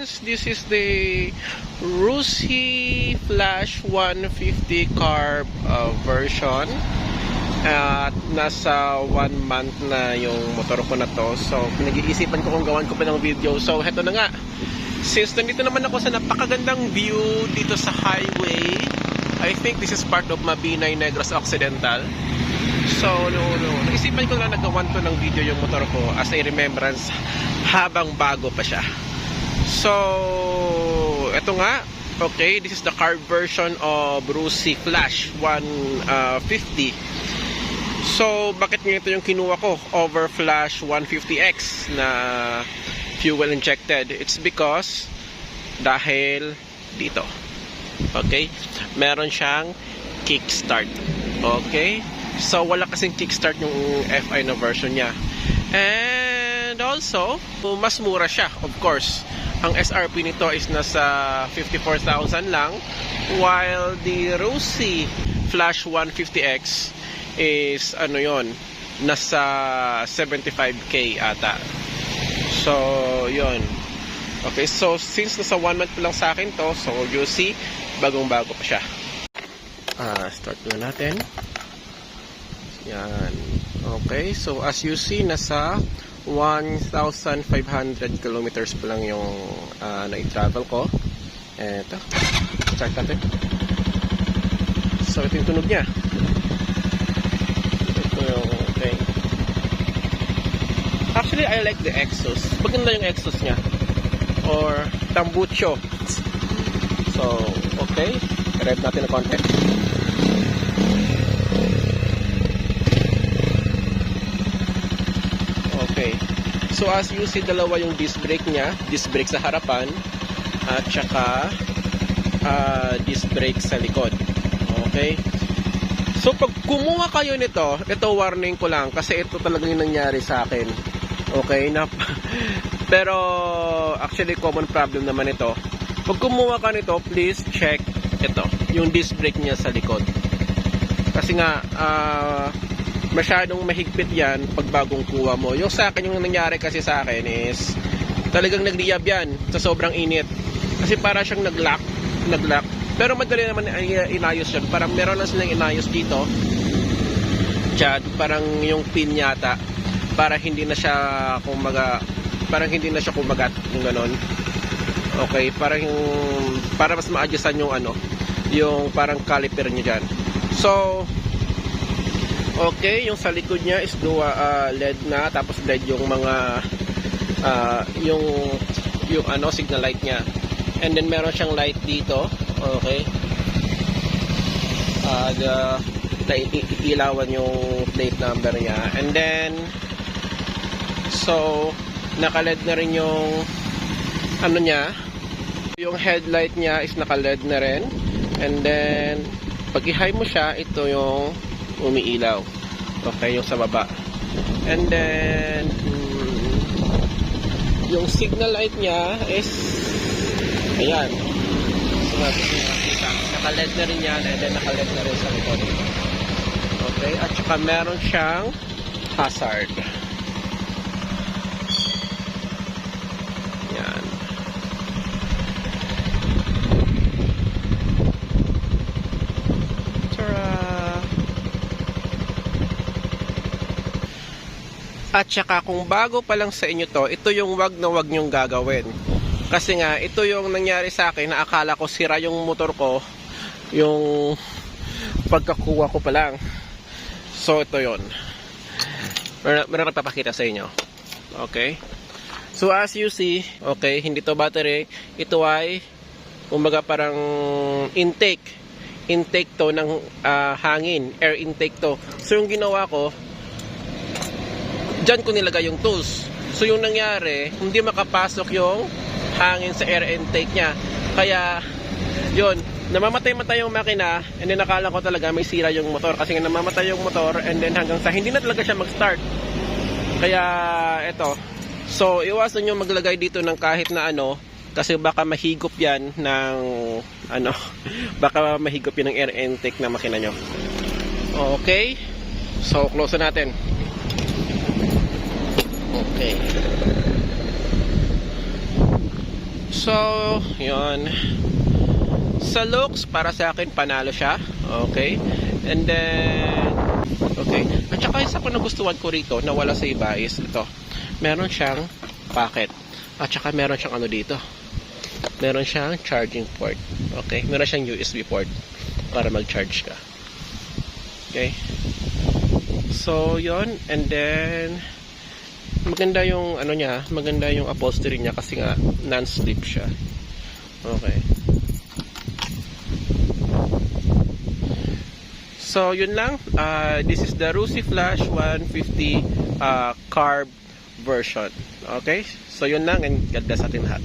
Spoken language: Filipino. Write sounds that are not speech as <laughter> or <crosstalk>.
friends, this is the Rusi Flash 150 carb uh, version. At nasa one month na yung motor ko na to. So, pinag-iisipan ko kung gawan ko pa ng video. So, heto na nga. Since nandito naman ako sa napakagandang view dito sa highway, I think this is part of Mabinay Negros Occidental. So, no, no. Naisipan ko na nagawan to ng video yung motor ko as a remembrance habang bago pa siya. So, eto nga. Okay, this is the car version of Rusi Flash 150. So, bakit nga ito yung kinuha ko over Flash 150X na fuel injected? It's because dahil dito. Okay? Meron siyang kickstart. Okay? So, wala kasing kickstart yung FI na version niya. And also, mas mura siya, of course. Ang SRP nito is nasa 54,000 lang, while the Rusi Flash 150X is ano yon nasa 75k ata. So, yon Okay, so since nasa one month pa lang sa akin to, so you see, bagong-bago pa siya. Ah, start na natin. Yan. Okay, so as you see, nasa 1,500 kilometers pa lang yung uh, na-travel ko. Eto. Start natin. So, ito yung tunog niya. Ito yung thing. Actually, I like the exhaust. Maganda yung exhaust niya. Or tambucho. So, okay. Rev natin ng konti. Okay. So as you see, dalawa yung disc brake niya. Disc brake sa harapan at saka uh, disc brake sa likod. Okay. So pag kumuha kayo nito, ito warning ko lang kasi ito talaga yung nangyari sa akin. Okay na <laughs> pero actually common problem naman ito. Pag kumuha ka nito, please check ito, yung disc brake niya sa likod. Kasi nga uh, masyadong mahigpit yan pag bagong kuha mo. Yung sa akin, yung nangyari kasi sa akin is talagang nagliyab yan sa sobrang init. Kasi para siyang nag-lock, nag-lock. Pero madali naman inayos yan. Parang meron lang silang inayos dito. Diyan, parang yung pin yata para hindi na siya kumaga parang hindi na siya kumagat yung ganon. Okay, parang yung para mas ma-adjustan yung ano, yung parang caliper niya diyan. So, Okay, yung sa likod niya is dua uh, LED na tapos LED yung mga uh, yung yung ano signal light niya. And then meron siyang light dito. Okay. Uh, the ilawan yung plate number niya. And then so naka-LED na rin yung ano niya. Yung headlight niya is naka-LED na rin. And then pag i-high mo siya, ito yung umiilaw. Okay, yung sa baba. And then, hmm, yung signal light niya is, ayan. So. Naka-LED na rin yan and then naka-LED na rin sa likod. Okay, at saka meron siyang hazard. At saka kung bago pa lang sa inyo to, ito yung wag na wag nyong gagawin. Kasi nga, ito yung nangyari sa akin na akala ko sira yung motor ko yung pagkakuha ko pa lang. So, ito yon Meron, meron papakita sa inyo. Okay? So, as you see, okay, hindi to battery. Ito ay, kumbaga parang intake. Intake to ng ah, hangin. Air intake to. So, yung ginawa ko, dyan ko nilagay yung tools. So yung nangyari, hindi makapasok yung hangin sa air intake niya. Kaya, yun, namamatay-matay yung makina and then nakala ko talaga may sira yung motor kasi nga namamatay yung motor and then hanggang sa hindi na talaga siya mag-start. Kaya, eto. So, iwasan nyo maglagay dito ng kahit na ano kasi baka mahigop yan ng ano, <laughs> baka mahigop yan ng air intake na makina nyo. Okay. So, close na natin. Okay. So, yun. Sa looks, para sa akin, panalo siya. Okay? And then, okay. At saka isa pa nagustuhan ko rito na wala sa iba is ito. Meron siyang pocket. At saka meron siyang ano dito. Meron siyang charging port. Okay? Meron siyang USB port para mag-charge ka. Okay? So, yon And then, maganda yung ano niya, maganda yung upholstery niya kasi nga non-slip siya. Okay. So, yun lang. Uh, this is the Rusi Flash 150 uh, carb version. Okay? So, yun lang and God bless atin lahat.